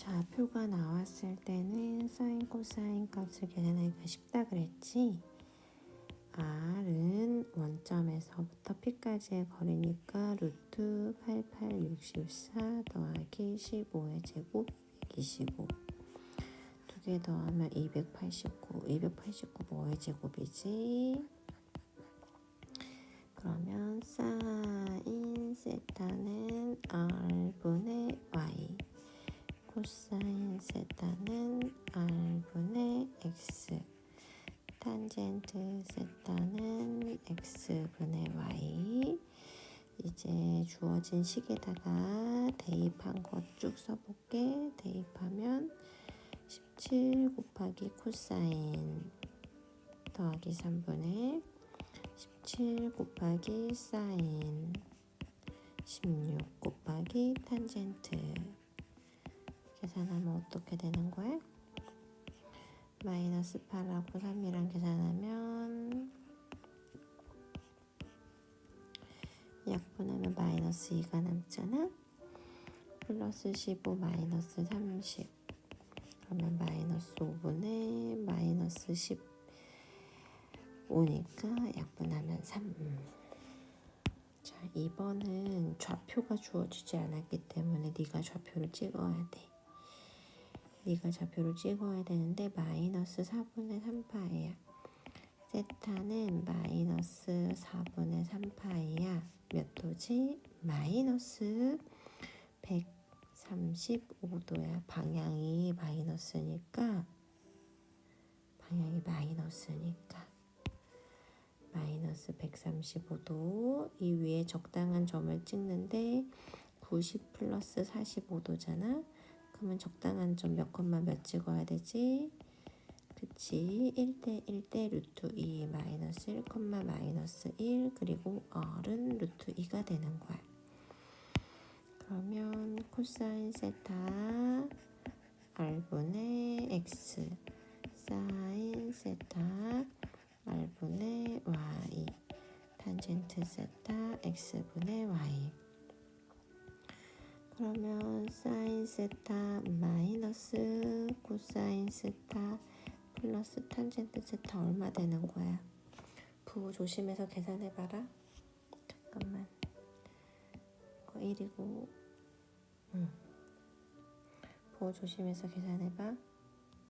좌표가 나왔을 때는 사인 코사인 값을 계산하기가 쉽다 그랬지? r은 원점에서부터 p까지의 거리니까 루트 8864 더하기 15의 제곱 125 두 개 더하면 289 289 뭐의 제곱이지? 그러면 사인 세타는 r분의 y 코사인 세타는 r분의 x 탄젠트 세타는 x분의 y. 이제 주어진 식에다가 대입한 것 쭉 써볼게. 대입하면 17 곱하기 코사인 더하기 3분의 17 곱하기 사인 16 곱하기 탄젠트 계산하면 어떻게 되는 거야? 마이너스 8하고 3이랑 계산하면 약분하면 마이너스 2가 남잖아? 플러스 15 마이너스 30 그러면 마이너스 5분의 마이너스 15니까 약분하면 3 자, 2번은 좌표가 주어지지 않았기 때문에 네가 좌표를 찍어야 돼. 네가 좌표를 찍어야 되는데 마이너스 4분의 3파이야. 세타는 마이너스 4분의 3파이야. 몇 도지? 마이너스 135도야. 방향이 마이너스니까 방향이 마이너스니까 마이너스 135도 이 위에 적당한 점을 찍는데 90 플러스 45도잖아. 그러면 적당한 점 몇 컷만 몇 찍어야 되지? 그치 1대 1대 루트 2 마이너스 1 컷마 마이너스 1 그리고 R은 루트 2가 되는 거야. 그러면 코사인 세타 R분의 X 사인 세타 R분의 Y 탄젠트 세타 X분의 Y 그러면 사인 세타 마이너스 코사인 세타 플러스 탄젠트 세타 얼마 되는 거야? 부호 조심해서 계산해봐라. 잠깐만. 이거 1이고 응. 부호 조심해서 계산해봐.